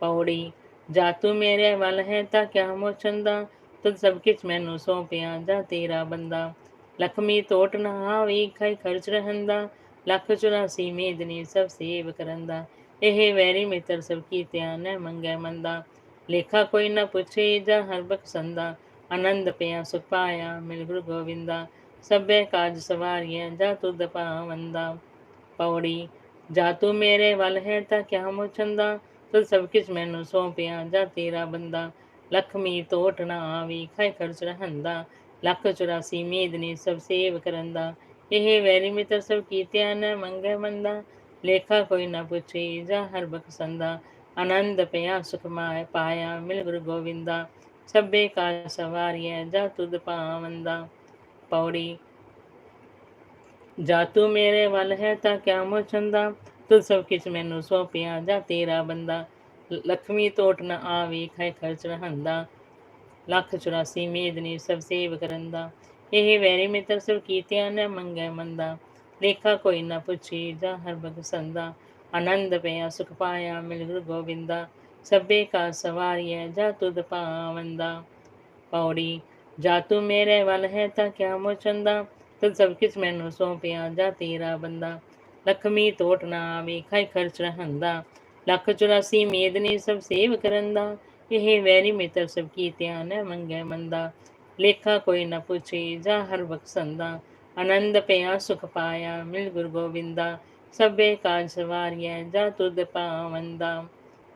A: ਪੌੜੀ, ਜਾ ਤੂੰ ਮੇਰੇ ਵੱਲ ਹੈ ਤਾਂ ਕਿਆ ਮੋਚੰਦਾ? ਤੁਧ ਸਭ ਕਿਛ ਮੈਨੂੰ ਸੌਂਪਿਆ, ਜਾ ਤੇਰਾ ਬੰਦਾ। ਲਖਮੀ ਤੋਟ ਨਾ ਆਵੀ ਖਾਇ ਖਰਚ ਰਹੰਦਾ। ਲੱਖ 84 ਮੇਦਨੀ ਸਭ ਸੇਵ ਕਰਨ ਦਾ। ਇਹ ਵੈਰੀ ਮਿੱਤਰ ਸਭ ਕੀਤਿਆ ਨ ਮੰਗੈ ਮੰਦਾ। ਲੇਖਾ ਕੋਈ ਨਾ ਪੁੱਛੇ ਜਾ ਹਰ ਬਖਸੰਦਾ। ਆਨੰਦ ਪਿਆ, ਸੁਖ ਪਾਇਆ, ਮਿਲ ਗੁਰ ਗੋਵਿੰਦਾ। ਸਭੇ ਕਾਜ ਸਵਾਰੀਆਂ ਜਾ ਤੁਧ ਪਾਵੰਦਾ ਪੌੜੀ, ਜਾ ਤੂੰ ਮੇਰੇ ਵੱਲ ਹੈ ਤਾਂ ਕਿਆ ਮੋਚੰਦਾ ਤੂੰ ਸਭ ਕਿਛ ਮੈਨੂੰ ਸੌਂਪਿਆ, ਜਾ ਤੇਰਾ ਬੰਦਾ। ਲਖਮੀ ਤੋਟ ਨਾ ਆਵੀ, ਖਾਇ ਖਰਚ ਰਹੰਦਾ। ਲੱਖ 84 ਮੇਦਨੀ ਸਭ ਸੇਵ ਕਰਨ ਦਾ। ਇਹ ਵੈਰੀ ਮਿੱਤਰ ਸਭ ਕੀਤਿਆ ਨ ਮੰਗੇ ਮੰਦਾ, ਲੇਖਾ ਕੋਈ ਨਾ ਪੁੱਛੇ, ਜਾ ਹਰ ਬਖਸੰਦਾ, ਆਨੰਦ ਪਿਆ, ਸੁਖ ਮਾਇ ਪਾਇਆ, ਮਿਲ ਗੁਰ ਗੋਵਿੰਦਾ, ਸਭੇ ਕਾ ਸਵਾਰੀਐ, ਜਾ ਤੁਧ ਪਾਵੰਦਾ ਪੌੜੀ, ਜਾ ਤੂੰ ਮੇਰੇ ਵੱਲ ਹੈ, ਤਾਂ ਕਿਆ ਮੋਚੰਦਾ ਤੂੰ ਸਭ ਕਿਛ ਮੈਨੂੰ ਸੌਂਪਿਆ, ਜਾ ਤੇਰਾ ਬੰਦਾ। ਲਖਮੀ ਤੋਟ ਨ ਆਵੀ ਖਾਇ ਖਰਚ ਰਹੰਦਾ। ਲੱਖ 84 ਮੇਦਨੀ ਸਭ ਸੇਵ ਕਰਨ ਦਾ ਇਹ ਵੈਰੀ ਮਿੱਤਰ ਸਭ ਕੀਤਿਆ ਨ ਮੰਗੈ ਮੰਦਾ। ਲੇਖਾ ਕੋਈ ਨਾ ਪੁੱਛੀ, ਜਾ ਹਰ ਬਖਸੰਦਾ ਆਨੰਦ ਪਿਆ, ਸੁਖ ਪਾਇਆ, ਮਿਲ ਗੁਰ ਗੋਬਿੰਦਾ ਸਭੇ ਕਾ ਸਵਾਰੀਐ, ਜਾ ਤੁਧ ਪਾਵੰਦਾ। ਪੌੜੀ, ਜਾ ਤੂੰ ਮੇਰੇ ਵੱਲ ਹੈ, ਤਾਂ ਕਿਆ ਮੋਚੰਦਾ ਤੂੰ ਸਭ ਕਿਛ ਮੈਨੂੰ ਸੌਂਪਿਆ, ਜਾ ਤੇਰਾ ਬੰਦਾ। ਲਖਮੀ ਤੋਟ ਨਾ ਆਵੇ ਖਾਇ ਖਰਚ ਰਹੰਦਾ ਲੱਖ 84 ਮੇਦਨੀ ਸਭ ਸੇਵ ਕਰਨ ਦਾ ਇਹ ਵੈਰੀ ਮਿੱਤਰ ਸਭ ਕੀਤਿਆ ਨ ਮੰਗੈ ਮੰਦਾ। ਲੇਖਾ ਕੋਈ ਨਾ ਪੁੱਛੇ, ਜਾ ਹਰ ਬਖਸੰਦਾ ਆਨੰਦ ਪਿਆ, ਸੁਖ ਪਾਇਆ, ਮਿਲ ਗੁਰ ਗੋਬਿੰਦਾ ਸਭੇ ਕਾਜ ਸਵਾਰੀਐ, ਜਾ ਤੁਧ ਪਾਵੰਦਾ।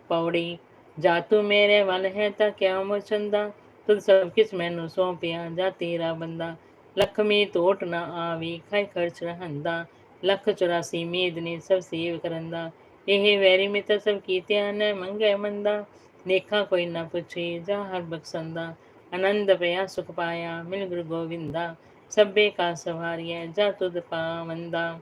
A: ਪੌੜੀ, ਜਾ ਤੂੰ ਮੇਰੇ ਵੱਲ ਹੈ, ਤਾਂ ਕਿਆ ਮੋਚੰਦਾ ਤੁਧ ਸਭ ਕਿਛ ਮੈਨੂੰ ਸੌਂਪਿਆ, ਜਾ ਤੇਰਾ ਬੰਦਾ। ਲਖਮੀ ਤੋਟ ਨਾ ਆਵੀ, ਖਾਇ ਖਰਚ ਰਹੰਦਾ। ਲੱਖ 84 ਮੇਦਨੀ ਸਭ ਸੇਵ ਕਰਨ ਦਾ ਇਹ ਵੈਰੀ ਮਿੱਤਰ ਸਭ ਕੀਤਿਆ ਨੇ ਮੰਗੈ ਮੰਦਾ। ਲੇਖਾ ਕੋਈ ਨਾ ਪੁੱਛੇ, ਜਾ ਹਰ ਬਖਸੰਦਾ ਆਨੰਦ ਪਿਆ, ਸੁਖ ਪਾਇਆ, ਮਿਲ ਗੁਰੂ ਗੋਵਿੰਦਾ, ਸਭੇ ਕਾ ਸਵਾਰੀਐ ਜਾ ਤੁਧ ਪਾਵੰਦਾ।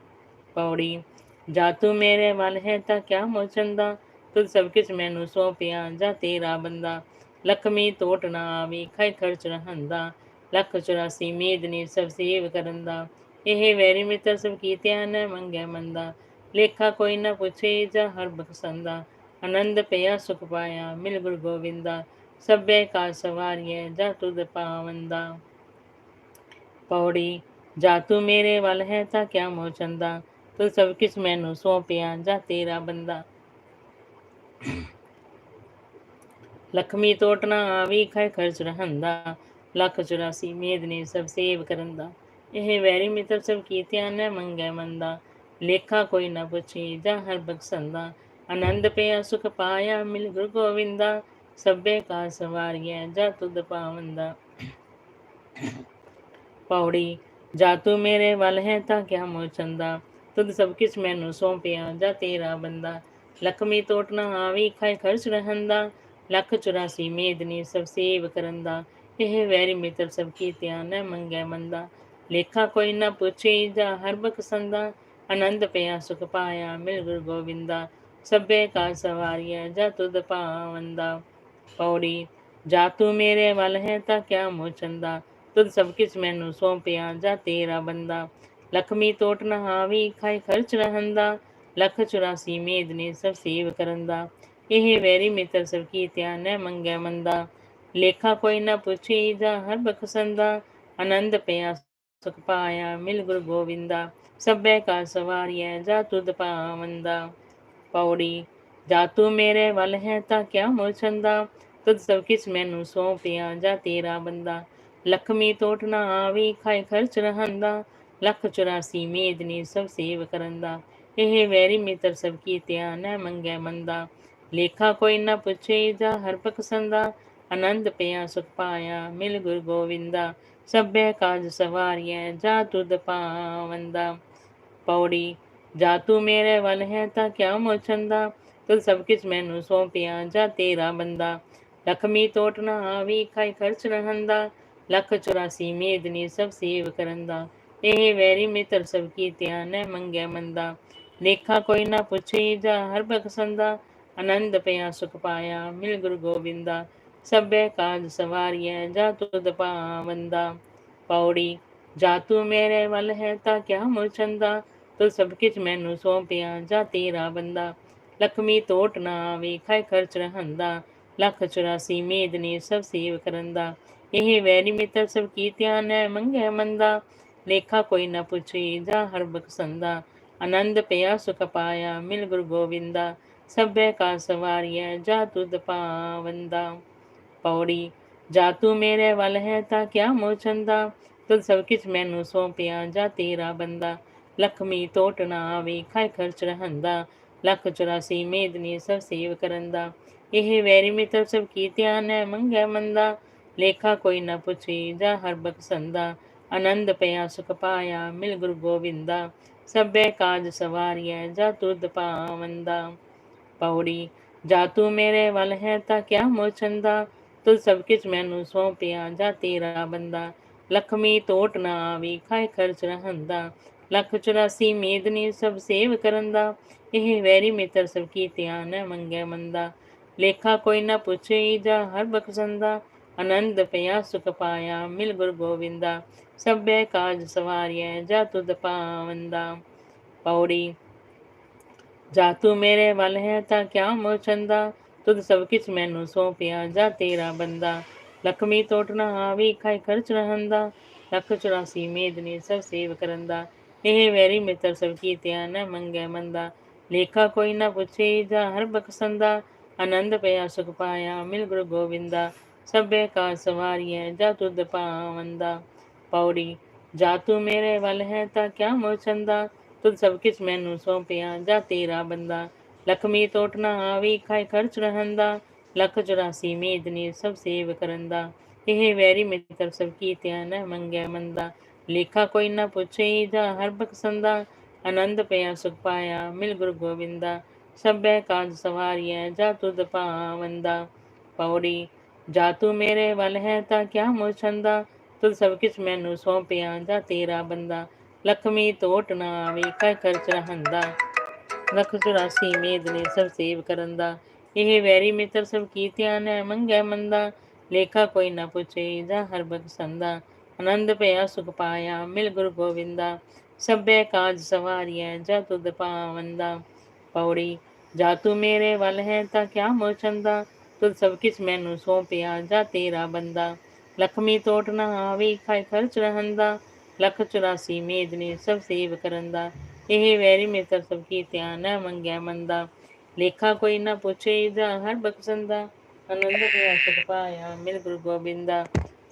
A: ਪੌੜੀ, ਜਾ ਤੂੰ ਮੇਰੇ ਵੱਲ ਹੈ ਤਾਂ ਕਿਆ ਮੋਚੰਦਾ? ਤੁਧ ਸਭ ਕਿਛ ਮੈਨੂੰ ਸੌਂਪਿਆ, ਜਾ ਤੇਰਾ ਬੰਦਾ। ਲਖਮੀ ਟੋਟ ਨਾ ਆਵੀ ਖਾਈ ਖਰਚ ਰਹੰਦਾ। ਲੱਖ 84 ਮੇਦਨੀ ਸਭ ਸੇਵ ਕਰਨ ਦਾ ਇਹ ਵੈਰੀ ਮਿੱਤਰ ਸਭ ਕੀਤਿਆ ਨ ਮੰਗੈ ਮੰਦਾ। ਲੇਖਾ ਕੋਈ ਨਾ ਪੁੱਛੇ, ਜਾ ਹਰ ਬਖਸੰਦਾ। ਆਨੰਦ ਪਿਆ, ਸੁਖ ਪਾਇਆ, ਮਿਲ ਗੁਰ ਗੋਵਿੰਦਾ। ਸਭੇ ਕਾ ਸਵਾਰੀਐ, ਜਾ ਤੁਧ ਪਾਵੰਦਾ ਪੌੜੀ, ਜਾ ਤੂੰ ਮੇਰੇ ਵੱਲ ਹੈ ਤਾਂ ਕਿਆ ਮੋਹ ਤੂੰ ਸਭ ਕਿਸ ਮੈਨੂੰ ਸੌਂਪਿਆ, ਜਾ ਤੇਰਾ ਬੰਦਾ। ਲਖਮੀ ਟੋਟਣਾ ਆਵੀ ਖਾਇ ਖਰਚ ਰਹੰਦਾ। ਲੱਖ 84 ਮੇਦ ਨੇ ਸਭ ਸੇਵ ਕਰਨ ਦਾ। ਇਹ ਵੈਰੀ ਮਿੱਤਰ ਸਭ ਕੀਤਿਆਂ ਨੇ ਮੰਗੈ ਮੰਦਾ। ਲੇਖਾ ਕੋਈ ਨਾ ਪੁੱਛੀ, ਜਾ ਹਰ ਬਖਸੰਦਾ। ਆਨੰਦ ਪਿਆ, ਸੁਖ ਪਾਇਆ, ਮਿਲ ਗੁਰ ਗੋਵਿੰਦਾ। ਸਭੇ ਕਾ ਸਵਾਰੀਐ, ਜਾ ਤੁਧ ਪਾਵੰਦਾ ਪੌੜੀ। ਜਾ ਤੂੰ ਮੇਰੇ ਵੱਲ ਹੈ ਤਾਂ ਕਿਆ ਮੋਹ ਚੰਦਾ ਤੁਧ ਸਭ ਕਿਛ ਮੈਨੂੰ ਸੌਂਪਿਆ, ਜਾ ਤੇਰਾ ਬੰਦਾ? ਲਖਮੀ ਤੋਟ ਨਾ ਆਵੀ, ਖਾਇ ਖਰਚ ਰਹੰਦਾ ਲੱਖ 84 ਮੇਦਨੀ ਸਭ ਸੇਵ ਕਰਨ ਦਾ? ਇਹ ਵੈਰੀ ਮਿੱਤਰ ਸਭ ਕੀ ਕੀਤਿਆ ਨ ਮੰਗੈ ਮੰਦਾ। ਲੇਖਾ ਕੋਈ ਨਾ ਪੁੱਛੀ, ਜਾ ਹਰ ਬਖਸੰਦਾ ਆਨੰਦ ਪਿਆ, ਸੁਖ ਪਾਇਆ, ਮਿਲ ਗੁਰ ਗੋਬਿੰਦਾ ਸਭੇ ਕਾ ਸਵਾਰੀਐ, ਜਾ ਤੁਧ ਪਾਵੰਦਾ ਪੌੜੀ, ਜਾ ਤੂੰ ਮੇਰੇ ਵੱਲ ਹੈ ਤਾਂ ਕਿਆ ਮੋਹ ਚੰਦਾ ਤੁਧ ਸਭ ਕਿਛ ਮੈਨੂੰ ਸੌਂਪਿਆ, ਜਾ ਤੇਰਾ ਬੰਦਾ। ਲਖਮੀ ਟੋਟ ਨਾ ਹਾਵੀ ਖਾਈ ਖਰਚ ਰਹੰਦਾ। ਲੱਖ 84 ਮੇਦ ਨੇ ਸਭ ਸੇਵ ਕਰਨ ਦਾ ਇਹ ਵੈਰੀ ਮਿੱਤਰ ਸਭ ਕੀਤਿਆ ਨ ਮੰਗੈ ਮੰਦਾ। ਲੇਖਾ ਕੋਈ ਨਾ ਪੁੱਛੀ, ਜਾ ਹਰ ਬਖਸੰਦਾ। ਆਨੰਦ ਪਿਆ, ਸੁਖ ਪਾਇਆ, ਮਿਲ ਗੁਰ ਗੋਵਿੰਦਾ। ਸਭੇ ਕਾ ਸਵਾਰੀਐ, ਜਾ ਤੁਧ ਪਾਵੰਦਾ ਪੌੜੀ ਜਾ ਤੂੰ ਮੇਰੇ ਵੱਲ ਹੈ ਤਾਂ ਕਿਆ ਮੋਹ ਚੰਦਾ ਤੁਧ ਸਭ ਕਿਛ ਮੈਨੂੰ ਸੌਂਪਿਆ ਜਾ ਤੇਰਾ ਬੰਦਾ ਲਖਮੀ ਟੋਟ ਨਾ ਆਵੀ ਖਾਇ ਖਰਚ ਰਹੰਦਾ ਲੱਖ 84 ਮੇਦਨੀ ਸਭ ਸੇਵ ਕਰਨ ਦਾ ਇਹ ਵੈਰੀ ਮਿੱਤਰ ਸਭ ਕੀਤਿਆ ਨ ਮੰਗੈ ਮੰਦਾ ਲੇਖਾ ਕੋਈ ਨਾ ਪੁੱਛੇ ਜਾ ਹਰ ਪਕਸੰਦਾ ਆਨੰਦ ਪਿਆ ਸੁਖ ਪਾਇਆ ਮਿਲ ਗੁਰ ਗੋਵਿੰਦਾ ਸਭੇ ਕਾਜ ਸਵਾਰੀਐ ਜਾ ਤੁਧ ਪਾਵੰਦਾ ਪੌੜੀ ਜਾ ਤੂੰ ਮੇਰੇ ਵੱਲ ਹੈ ਤਾਂ ਕਿਆ ਮੋਚੰਦਾ ਤੁਧ ਸਭ ਕਿਛ ਮੈਨੂੰ ਸੌਂਪਿਆ, ਜਾ ਤੇਰਾ ਬੰਦਾ। ਲਖਮੀ ਟੋਟ ਨਾ ਆਵੀ, ਖਾਈ ਖਰਚ ਰਹੰਦਾ। ਲੱਖ 84 ਮੇਦਨੀ ਸਭ ਸੇਵ ਕਰਨ ਦਾ ਇਹ ਵੈਰੀ ਮਿੱਤਰ ਸਭ ਕੀਤਿਆ ਨ ਮੰਗੈ ਮੰਦਾ। ਲੇਖਾ ਕੋਈ ਨਾ ਪੁੱਛੀ, ਜਾ ਹਰ ਬਖਸੰਦਾ। ਆਨੰਦ ਪਿਆ, ਸੁਖ ਪਾਇਆ, ਮਿਲ ਗੁਰੂ ਗੋਬਿੰਦਾ। ਸਭੇ ਕਾਜ ਸਵਾਰੀਐ, ਜਾ ਤੁਧ ਪਾਵੰਦਾ ਪੌੜੀ, ਜਾ ਤੂੰ ਮੇਰੇ ਵੱਲ ਹੈ, ਤਾਂ ਕਿਆ ਮੁਚੰਦਾ ਤੂੰ ਸਭ ਕਿਛ ਮੈਨੂੰ ਸੌਂਪਿਆ, ਜਾ ਤੇਰਾ ਬੰਦਾ। ਲਖਮੀ ਟੋਟ ਨਾ ਆਵੇ ਖਾਇ ਖਰਚ ਰਹੰਦਾ, ਲੱਖ 84 ਮੇਦਨੀ ਸਭ ਸੇਵ ਕਰਨ ਦਾ ਇਹ ਵੈਰੀ ਮਿੱਤਰ ਸਭ ਕੀਤਿਆ ਨ ਮੰਗੈ ਮੰਦਾ, ਲੇਖਾ ਕੋਈ ਨਾ ਪੁੱਛੀ, ਜਾ ਹਰ ਬਖਸੰਦਾ। ਆਨੰਦ ਪਿਆ, ਸੁਖ ਪਾਇਆ, ਮਿਲ ਗੁਰੂ ਗੋਵਿੰਦਾ। ਸਭੇ ਕਾ ਸਵਾਰੀਐ, ਜਾ ਤੁਧ ਪਾਵੰਦਾ। ਪੌੜੀ, ਜਾ ਤੂੰ ਮੇਰੇ ਵੱਲ ਹੈ, ਤਾਂ ਕਿਆ ਮੋਚੰਦਾ? ਤੁਧ ਸਭ ਕਿਛ ਮੈਨੂੰ ਸੌਂਪਿਆ, ਜਾ ਤੇਰਾ ਬੰਦਾ। ਲਖਮੀ ਟੋਟ ਨਾ ਆਵੇ ਖਾਇ ਖਰਚ ਰਹੰਦਾ। ਲੱਖ 84 ਮੇਦਨੀ ਸਭ ਸੇਵ ਕਰਨ ਦਾ। ਇਹ ਵੈਰੀ ਮਿੱਤਰ ਸਭ ਕੀ ਧਿਆਨ ਹੈ? ਮੰਗੈ ਮੰਦਾ, ਲੇਖਾ ਕੋਈ ਨਾ ਪੁੱਛੀ, ਜਾ ਹਰ ਬਖਸੰਦਾ ਆਨੰਦ ਪਿਆ, ਸੁਖ ਪਾਇਆ, ਮਿਲ ਗੁਰ ਗੋਵਿੰਦਾ। ਸਭੇ ਕਾਜ ਸਵਾਰੀਐ, ਜਾ ਤੁਧ ਪਾਵੰਦਾ ਪੌੜੀ, ਜਾ ਤੂੰ ਮੇਰੇ ਵੱਲ ਹੈ, ਤਾਂ ਕਿਆ ਮੋਚੰਦਾ ਤੁਧ ਸਭ ਕਿਛ ਮੈਨੂੰ ਸੌਂਪਿਆ, ਜਾ ਤੇਰਾ ਬੰਦਾ। ਲਖਮੀ ਟੋਟ ਨਾ ਆਵੀ ਖਾਇ ਖਰਚ ਰਹੰਦਾ। ਲੱਖ 84 ਮੇਦਨੀ ਸਭ ਸੇਵ ਕਰਨ ਦਾ। ਇਹ ਵੈਰੀ ਮਿੱਤਰ ਸਭ ਕੀ ਕੀਤਿਆ ਨ ਮੰਗੈ ਮੰਦਾ। ਲੇਖਾ ਕੋਈ ਨਾ ਪੁੱਛੇ ਜਾ ਹਰ ਬਖਸੰਦਾ, ਆਨੰਦ ਪਿਆ, ਸੁਖ ਪਾਇਆ, ਮਿਲ ਗੁਰ ਗੋਵਿੰਦਾ। ਸਭੇ ਕਾਜ ਸਵਾਰੀਐ, ਜਾ ਤੁਧ ਪਾਵੰਦਾ। ਪੌੜੀ, ਜਾ ਤੂੰ ਮੇਰੇ ਵੱਲ ਹੈ ਤਾਂ ਕਿਆ ਮੋਹ ਚੰਦਾ ਤੁਧ ਸਭ ਕਿਛ ਮੈਨੂੰ ਸੌਂਪਿਆ, ਜਾ ਤੇਰਾ ਬੰਦਾ। ਲਖਮੀ ਟੋਟ ਨਾ ਆਵੀ, ਖਾਇ ਖਰਚ ਰਹੰਦਾ। ਲੱਖ 84 ਮੇਦਨੀ ਸਭ ਸੇਵ ਕਰਨ ਦਾ ਇਹ ਵੈਰੀ ਮਿੱਤਰ ਸਭ ਕੀਤਿਆ ਨ ਮੰਗੈ ਮੰਦਾ। ਲੇਖਾ ਕੋਈ ਨਾ ਪੁੱਛੇ, ਜਾ ਹਰ ਬਖਸੰਦਾ ਆਨੰਦ ਪਿਆ, ਸੁਖ ਪਾਇਆ, ਮਿਲ ਗੁਰ ਗੋਵਿੰਦਾ ਸਭੇ ਕਾ ਸਵਾਰੀਐ, ਜਾ ਤੁਧ ਪਾਵੰਦਾ ਪੌੜੀ, ਜਾ ਤੂੰ ਮੇਰੇ ਵੱਲ ਹੈ, ਤਾਂ ਕਿਆ ਮੋਚੰਦਾ ਤੁਧ ਸਭ ਕਿਛ ਮੈਨੂੰ ਸੌਂਪਿਆ, ਜਾ ਤੇਰਾ ਬੰਦਾ। ਲਖਮੀ ਟੋਟ ਨਾ ਆਵੀ, ਖਾਇ ਖਰਚ ਰਹੰਦਾ ਲੱਖ 84 ਮੇਦਨੀ ਸਭ ਸੇਵ ਕਰਨ ਦਾ। ਇਹ ਵੈਰੀ ਮਿੱਤਰ ਸਭ ਕੀਤਿਆ, ਨ ਮੰਗੈ ਮੰਦਾ। ਲੇਖਾ ਕੋਈ ਨਾ ਪੁੱਛੇ, ਜਾ ਹਰ ਬਖਸੰਦਾ ਆਨੰਦ ਪਿਆ, ਸੁਖ ਪਾਇਆ, ਮਿਲ ਗੁਰ ਗੋਬਿੰਦਾ ਸਭੈ ਕਾਜ ਸਵਾਰੀਐ, ਜਾ ਤੁਧ ਪਾਵੰਦਾ ਪੌੜੀ, ਜਾ ਤੂੰ ਮੇਰੇ ਵੱਲ ਹੈ ਤਾਂ ਕਿਆ ਮੋਚੰਦਾ ਤੁਧ ਸਭ ਕਿਛ ਮੈਨੂੰ ਸੌਂਪਿਆ, ਜਾ ਤੇਰਾ ਬੰਦਾ। ਲਖਮੀ ਤੋਟ ਨਾ ਆਵੇ ਕਹਿ ਖਰਚ ਰਹੰਦਾ। ਲਖ 84 ਮੇਦ ਨੇ ਸਭ ਸੇਵ ਕਰਨ ਦਾ ਇਹ ਵੈਰੀ ਮਿੱਤਰ ਸਭ ਕੀਤਿਆਂ ਨੇ ਮੰਗੈ ਮੰਦਾ। ਲੇਖਾ ਕੋਈ ਨਾ ਪੁੱਛੇ, ਜਾ ਹਰ ਬਖਸੰਦਾ। ਆਨੰਦ ਭਇਆ ਸੁਖ ਪਾਇਆ, ਮਿਲ ਗੁਰੂ ਗੋਵਿੰਦਾ। ਸਭੇ ਕਾਜ ਸਵਾਰੀਐ, ਜਾ ਤੁਧ ਪਾਵੰਦਾ ਪੌੜੀ। ਜਾ ਤੂੰ ਮੇਰੇ ਵੱਲ ਹੈ ਤਾਂ ਕਿਆ ਮੋਚੰਦਾ ਤੁਧ ਸਭ ਕਿਛ ਮੈਨੂੰ ਸੌਂਪਿਆ, ਜਾ ਤੇਰਾ ਬੰਦਾ। ਲਖਮੀ ਤੋਟ ਨਾ ਆਵੇ, ਖਾਇ ਖਰਚ ਰਹੰਦਾ ਲਖ 84 ਮੇਦਨੀ ਸਭ ਸੇਵ ਕਰਨ ਇਹ ਵੈਰੀ ਮਿੱਤਰ ਸਭ ਕੀਤਿਆਂ ਨਾ ਮੰਗਿਆ ਮੰਦਾ। ਲੇਖਾ ਕੋਈ ਨਾ ਪੁੱਛੇ, ਜਾ ਹਰ ਬਖਸ਼ੰਦਾ ਆਨੰਦ ਭਇਆ ਸੁਖ ਪਾਇਆ, ਮਿਲ ਗੁਰੂ ਗੋਬਿੰਦਾ।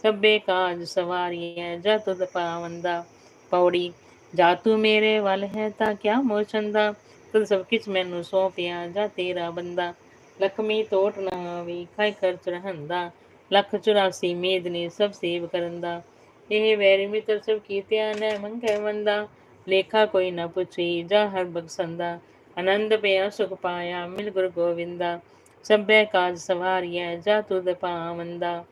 A: ਸਭੇ ਕਾਜ ਸਵਾਰੀਐ, ਜਾ ਤੁਧ ਪਾਵੰਦਾ ਪੌੜੀ। ਜਾ ਤੂੰ ਮੇਰੇ ਵੱਲ ਹੈ ਤਾਂ ਕਿਆ ਮੋਚੰਦਾ ਤੁਧ ਸਭ ਕਿਛ ਮੈਨੂੰ ਸੌਂਪਿਆ, ਜਾ ਤੇਰਾ ਬੰਦਾ। ਲਖਮੀ ਤੋਟ ਨਾ ਆਵੇ ਖਾਇ ਖਰਚ ਰਹੰਦਾ। ਲਖ 84 ਮੇਦਨੀ ਸਭ ਸੇਵ ਕਰਨ ਦਾ। ਇਹ ਵੈਰੀ ਮਿੱਤਰ ਸਭ ਕੀਤਿਆ ਨੇ ਮੰਗੈ ਮੰਦਾ। ਲੇਖਾ ਕੋਈ ਨਾ ਪੁੱਛੀ, ਜਾ ਹਰ ਬਖਸੰਦਾ ਆਨੰਦ ਪਿਆ, ਸੁਖ ਪਾਇਆ, ਮਿਲ ਗੁਰ ਗੋਵਿੰਦਾ। ਸਭੇ ਕਾਜ ਸਵਾਰੀਐ, ਜਾ ਤੂੰ ਪਾਵੰਦਾ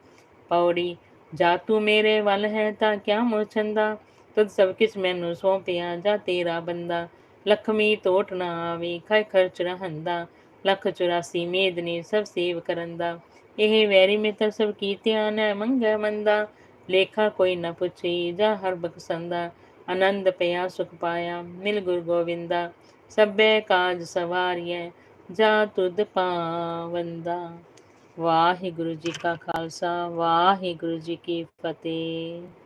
A: ਪੌੜੀ, ਜਾ ਤੂੰ ਮੇਰੇ ਵੱਲ ਹੈ ਤਾਂ ਕਿਆ ਮੋਚੰਦਾ ਤੁਧ ਸਭ ਕਿਛ ਮੈਨੂੰ ਸੌਂਪਿਆ, ਜਾ ਤੇਰਾ ਬੰਦਾ। ਲਖਮੀ ਤੋਟ ਨਾ ਆਵੇ ਖਾਇ ਖਰਚ ਰਹੰਦਾ। ਲਖ 84 ਮੇਦਨੀ ਸਭ ਸੇਵ ਕਰਨ ਦਾ ਇਹ ਵੈਰੀ ਮਿੱਤਰ ਸਭ ਕੀਤਿਆਂ ਨੇ ਮੰਗੈ ਮੰਦਾ। ਲੇਖਾ ਕੋਈ ਨਾ ਪੁੱਛੀ, ਜਾ ਹਰ ਬਖਸੰਦਾ। ਆਨੰਦ ਪਿਆ, ਸੁਖ ਪਾਇਆ, ਮਿਲ ਗੁਰ ਗੋਵਿੰਦਾ। ਸਭੇ ਕਾਜ ਸਵਾਰੀਐ, ਜਾ ਤੁਧ ਪਾਵੰਦਾ। ਵਾਹਿਗੁਰੂ ਜੀ ਕਾ ਖਾਲਸਾ, ਵਾਹਿਗੁਰੂ ਜੀ ਕੀ ਫਤਿਹ।